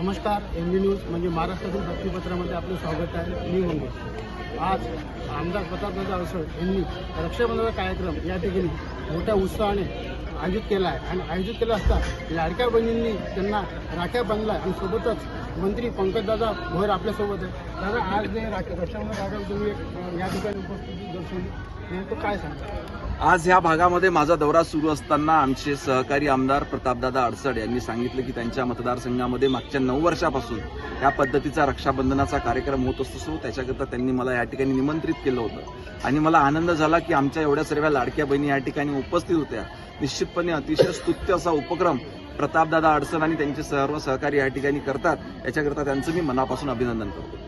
नमस्कार N D news म्हणजे महाराष्ट्रातील बातमीपत्रामध्ये आपलं स्वागत आहे. मी मंगेश. आज आमदार प्रतापदादा अडसड यांनी रक्षाबंधनाचा कार्यक्रम या ठिकाणी मोठ्या उत्साहाने आयोजित केला आहे. आणि आयोजित केला असता लाडक्या बहिणींनी त्यांना राख्या बांधला आणि सोबतच मंत्री पंकजदादा भोयर आपल्यासोबत आहे दादा आज जे रक्षाबंधन तुम्ही या ठिकाणी उपस्थिती दर्शवली. नेमकं काय सांगता? आज ह्या भागामध्ये माझा दौरा सुरू असताना आमचे सहकारी आमदार प्रतापदादा अडसड यांनी सांगितलं की त्यांच्या मतदारसंघामध्ये मागच्या नऊ वर्षापासून या पद्धतीचा रक्षाबंधनाचा कार्यक्रम होत असतो. त्याच्याकरता त्यांनी मला या ठिकाणी निमंत्रित केलं होतं. आणि मला आनंद झाला की आमच्या एवढ्या सर्व लाडक्या बहिणी या ठिकाणी उपस्थित होत्या. निश्चितपणे अतिशय स्तुत्य असा उपक्रम प्रतापदादा अडसड आणि त्यांचे सर्व सहकारी या ठिकाणी करतात. याच्याकरता त्यांचं मी मनापासून अभिनंदन करतो.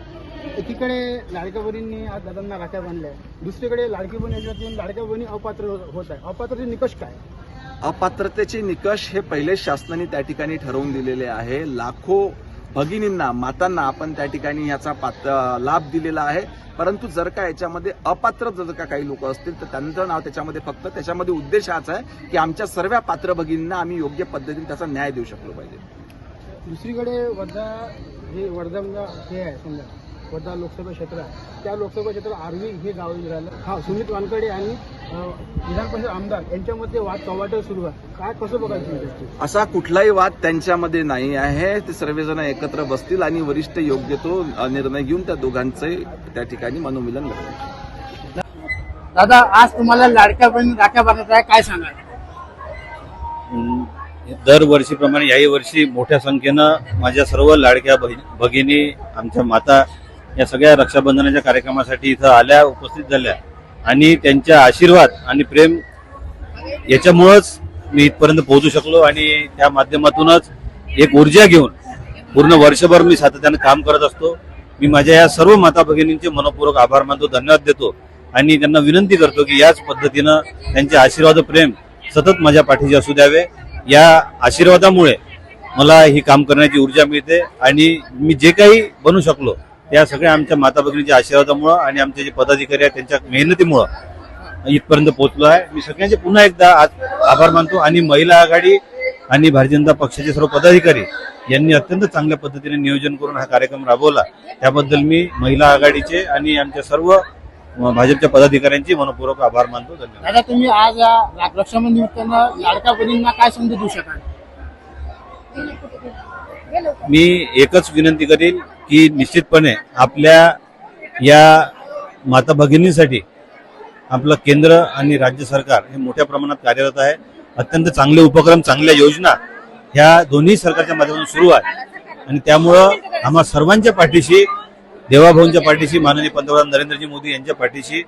एकीकडे लाडक्या बहिणींनी आज दादांना राख्या बांधल्या. दुसरीकडे लाडकी बहीण याच्यातून लाडक्या बहिणी अपात्र होत आहे अपात्रचे निकष काय? अपात्रतेचे निकष हे पहिले शासनाने त्या ठिकाणी ठरवून दिलेले आहे. लाखो भगिनींना मातांना आपण त्या ठिकाणी याचा पात्र लाभ दिलेला आहे. परंतु जर का याच्यामध्ये अपात्र जर का काही लोक असतील तर त्यांचं नाव त्याच्यामध्ये फक्त त्याच्यामध्ये उद्देश हाच आहे की आमच्या सर्व पात्र भगिनींना आम्ही योग्य पद्धतीने त्याचा न्याय देऊ शकलो पाहिजे. दुसरीकडे वर्धा हे वर्धा म्हणजे हे आहे समजा. वर्धा लोकसभा क्षेत्र आहे. त्या लोकसभा क्षेत्रात आर्वी हे गाव राहिलं. हा सुमित वानकडे आणि विधान परिषद आमदार यांच्यामध्ये वाद कवाट सुरू आहे काय कसं बघायचं ही? असा कुठलाही वाद त्यांच्यामध्ये नाही आहे. ते सर्वजण एकत्र बसतील आणि वरिष्ठ योग्य तो निर्णय घेऊन त्या दोघांचे त्या ठिकाणी मनोमिलन करतील दादा आज तुम्हाला लाडक्या बहीण राख्या बांधत आहे. काय सांगाल? अं, दरवर्षीप्रमाणे याही वर्षी मोठ्या संख्येनं माझ्या सर्व लाडक्या बहिणी भगिनी आमच्या माता या सगळ्या रक्षाबंधनाच्या कार्यक्रमासाठी इथं आल्या उपस्थित झाल्या. आणि त्यांच्या आशीर्वाद आणि प्रेम याच्यामुळंच मी इथपर्यंत पोहोचू शकलो आणि त्या माध्यमातूनच एक ऊर्जा घेऊन पूर्ण वर्षभर मी सातत्यानं काम करत असतो. मी माझ्या या सर्व माता भगिनींचे मनपूर्वक आभार मानतो धन्यवाद देतो आणि त्यांना विनंती करतो की याच पद्धतीनं त्यांचे आशीर्वाद प्रेम सतत माझ्या पाठीशी असू द्यावे. या आशीर्वादामुळे मला ही काम करण्याची ऊर्जा मिळते आणि मी जे काही बनू शकलो त्या सगळ्या आमच्या माता भगिनीच्या आशीर्वादामुळं आणि आमचे जे पदाधिकारी आहेत त्यांच्या मेहनतीमुळं इथपर्यंत पोहोचलो आहे. मी सगळ्यांचे पुन्हा एकदा आज आभार मानतो आणि महिला आघाडी आणि भारतीय जनता पक्षाचे सर्व पदाधिकारी यांनी अत्यंत चांगल्या पद्धतीने नियोजन करून हा कार्यक्रम राबवला. त्याबद्दल मी महिला आघाडीचे आणि आमच्या सर्व भाजपच्या पदाधिकाऱ्यांचे मनपूर्वक आभार मानतो. धन्यवाद. दादा तुम्ही आज या रक्षाबंधन निमित्तानं लाडक्या बहिणींना काय संधी देऊ शकाल? मी एकच विनंती करेन की निश्चितपणे आपल्या या माता भगिनींसाठी आपलं केंद्र आणि राज्य सरकार हे मोठ्या प्रमाणात कार्यरत आहे. अत्यंत चांगले उपक्रम चांगल्या योजना ह्या दोन्ही सरकारच्या माध्यमातून सुरू आहे. आणि त्यामुळं आम्हा सर्वांच्या पाठीशी देवाभाऊंच्या पाठीशी माननीय पंतप्रधान नरेंद्रजी मोदी यांच्या पाठीशी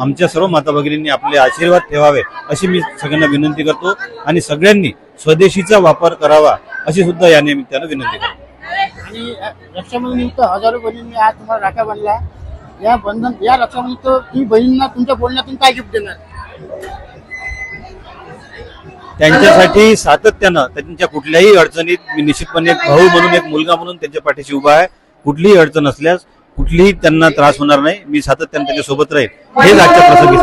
आमच्या सर्व माता भगिनींनी आपले आशीर्वाद ठेवावे अशी मी सगळ्यांना विनंती करतो. आणि सगळ्यांनी स्वदेशीचा वापर करावा अशी सुद्धा या निमित्तानं विनंती करतो. आणि रक्षाबंधन हजारो बहिणींनी आज तुम्हाला राख्या बांधल्या. या बंधन या रक्षाबंधन तुम्ही बहिणींना तुमच्या बोलण्यातून काय गिफ्ट देणार? त्यांच्यासाठी सातत्यानं त्यांच्या कुठल्याही अडचणीत मी निश्चितपणे एक भाऊ म्हणून एक मुलगा म्हणून त्यांच्या पाठीशी उभा आहे. कुठलीही अडचण असल्यास कुठलीही त्यांना त्रास होणार नाही. मी सातत्यानं त्यांच्यासोबत राहील. हेच आजच्या प्रसंगी